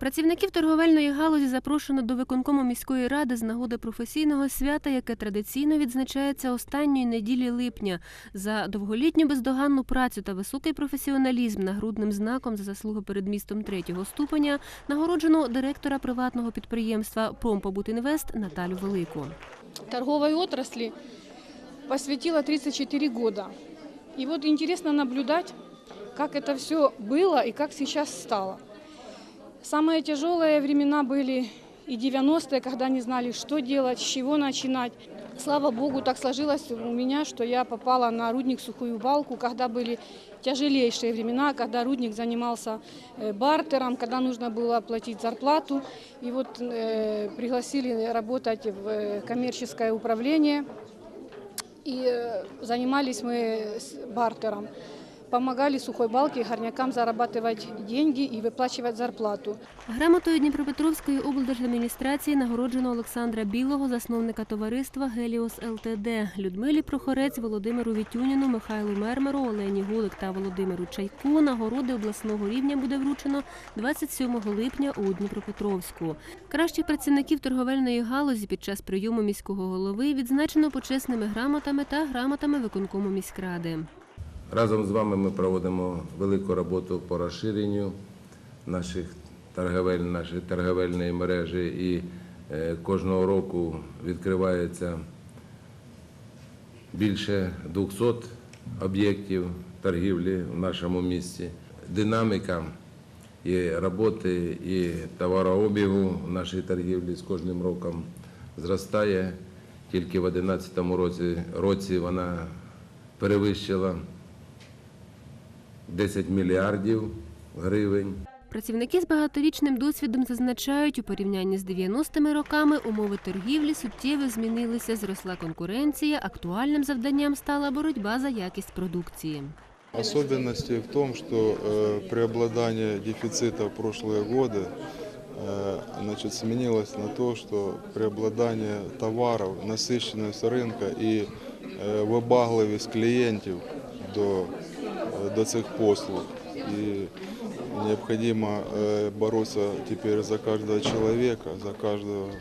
Працівників торговельної галузі запрошено до виконкому міської ради з нагоди професійного свята, яке традиційно відзначається останньої неділі липня. За довголітню бездоганну працю та високий професіоналізм нагрудним знаком за заслуги перед містом третього ступеня нагороджено директора приватного підприємства «Промпобутінвест» Наталю Велику. торговой отрасли посвятила 34 года. И вот интересно наблюдать, как это все было и как сейчас стало. Самые тяжелые времена были и 90-е, когда не знали, что делать, с чего начинать. Слава Богу, так сложилось у меня, что я попала на рудник Сухую Балку, когда были тяжелейшие времена, когда рудник занимался э, бартером, когда нужно было платить зарплату. И вот э, пригласили работать в э, коммерческое управление. И э, занимались мы бартером. Помогали Сухой Балке и горнякам зарабатывать деньги и выплачивать зарплату. Грамотою Дніпропетровської облдержадміністрації нагороджено Олександра Білого, засновника товариства Геліос ЛТД, Людмилі Прохорець, Володимиру Вітюніну, Михайлу Мермеру, Олені Гулик та Володимиру Чайку. Нагороди обласного рівня буде вручено 27 липня у Дніпропетровську. Кращих працівників торговельної галузі під час прийому міського голови відзначено почесними грамотами та грамотами виконкому міськради. Разом з вами ми проводимо велику роботу по розширенню наших торговель, нашої торговельної мережі і е, кожного року відкривається більше 200 об'єктів торгівлі в нашому місті. Динаміка і роботи, і товарообігу в нашій торгівлі з кожним роком зростає. Тільки в 2011 році, році вона перевищила 10 мільярдів гривень. Працівники з багаторічним досвідом зазначають, у порівнянні з 90-ми роками умови торгівлі суттєво змінилися, зросла конкуренція, актуальним завданням стала боротьба за якість продукції. Особенности в том, что э, преобладание дефицита в прошлые годы э, значит, сменилось на то, что преобладание товаров, насыщенность рынка и э, вибагливість клієнтів до, э, до цих послуг. И необходимо э, бороться теперь за каждого человека, за каждого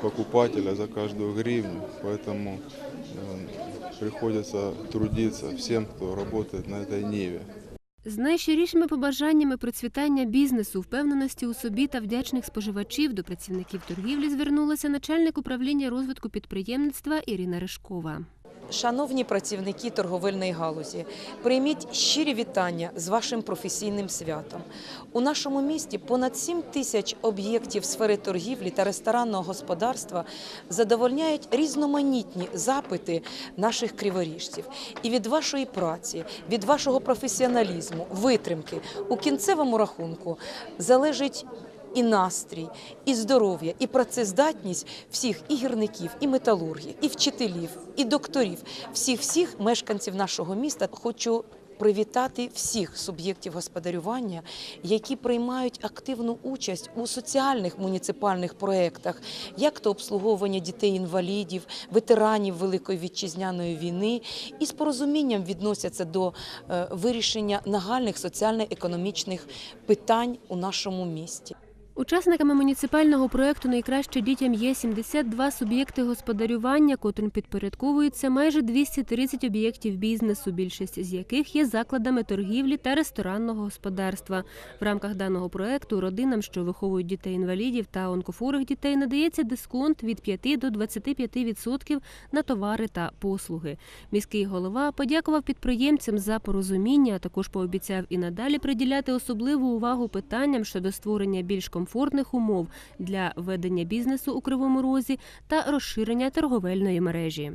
покупателя, за каждую гривню. Поэтому э, приходится трудиться всем, кто работает на этой ниве. З найщирішими побажаннями процвітання бізнесу, впевненості у собі та вдячних споживачів до працівників торгівлі звернулася начальник управління розвитку підприємництва Ірина Ришкова. Шановні працівники торговельної галузі, прийміть щирі вітання з вашим професійним святом. У нашому місті понад 7 тисяч об'єктів сфери торгівлі та ресторанного господарства задовольняють різноманітні запити наших криворіжців. І від вашої праці, від вашого професіоналізму, витримки у кінцевому рахунку залежить і настрій, і здоров'я, і працездатність всіх і гірників, і металургів, і вчителів, і докторів, всіх всіх мешканців нашого міста. Хочу привітати всіх суб'єктів господарювання, які приймають активну участь у соціальних муніципальних проєктах, як то обслуговування дітей-інвалідів, ветеранів Великої вітчизняної війни, і з порозумінням відносяться до е, вирішення нагальних соціально-економічних питань у нашому місті. Учасниками муніципального проєкту «Найкраще дітям» є 72 суб'єкти господарювання, котрим підпорядковується майже 230 об'єктів бізнесу, більшість з яких є закладами торгівлі та ресторанного господарства. В рамках даного проєкту родинам, що виховують дітей-інвалідів та онкофорих дітей, надається дисконт від 5 до 25% на товари та послуги. Міський голова подякував підприємцям за порозуміння, а також пообіцяв і надалі приділяти особливу увагу питанням щодо створення більш комфортних умов для ведення бізнесу у Кривому Розі та розширення торговельної мережі.